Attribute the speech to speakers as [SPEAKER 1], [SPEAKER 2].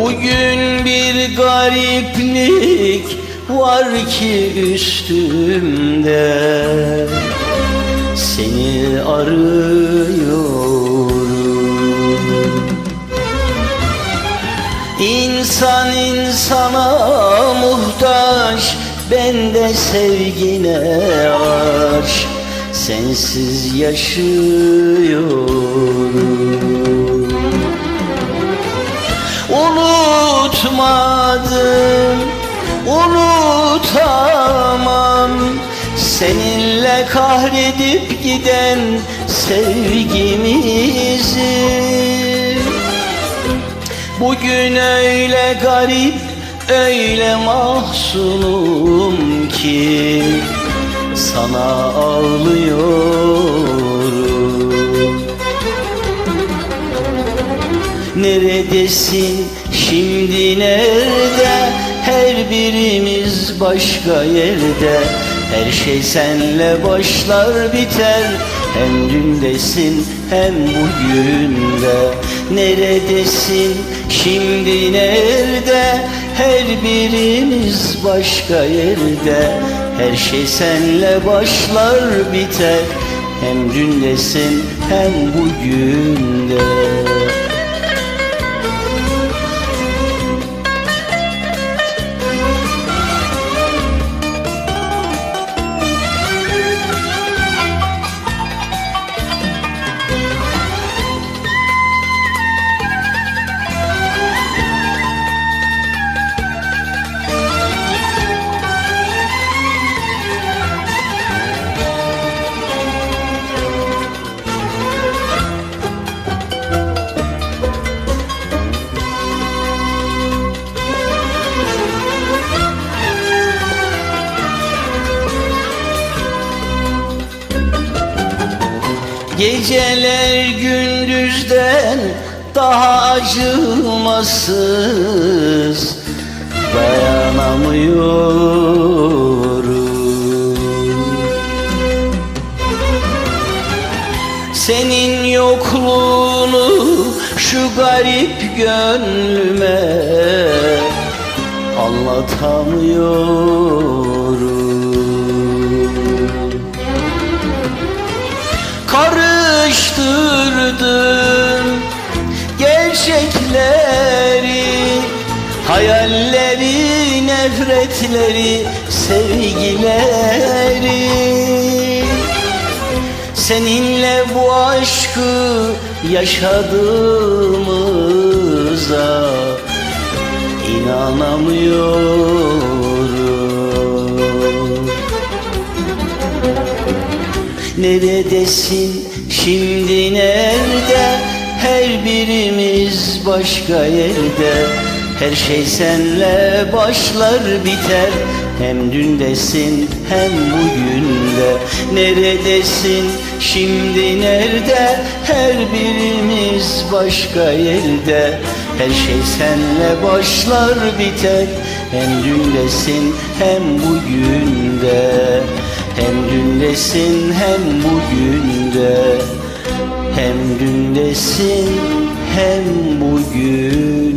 [SPEAKER 1] Bugün bir gariplik var ki üstümde. Seni arıyorum. İnsan insana muhtaç Ben de sevgine aç Sensiz yaşıyorum Unutmadım, unutamam. Seninle kahredip giden sevgimizi. Bugün öyle garip, öyle mahzunum ki Sana ağlıyorum. Neredesin şimdi nerede? Her birimiz başka yerde. Her şey senle başlar biter. Hem dündesin hem bugünde. Neredesin? Şimdi nerede? Her birimiz başka yerde. Her şey senle başlar biter. Hem dündesin hem bugünde Geceler gündüzden daha acımasız Dayanamıyorum. Senin yokluğunu şu garip gönlüme Anlatamıyorum Karıştırdım gerçekleri Hayalleri, nefretleri, sevgileri. Seninle bu aşkı yaşadığımıza inanamıyorum Neredesin? Şimdi nerede? Her birimiz başka yerde. Her şey senle başlar biter. Hem dündesin hem bugünde. Neredesin? Şimdi nerede? Her birimiz başka yerde. Her şey senle başlar biter. Hem dündesin hem bugünde hem dündesin hem bugünde. Hem dündesin hem bugünde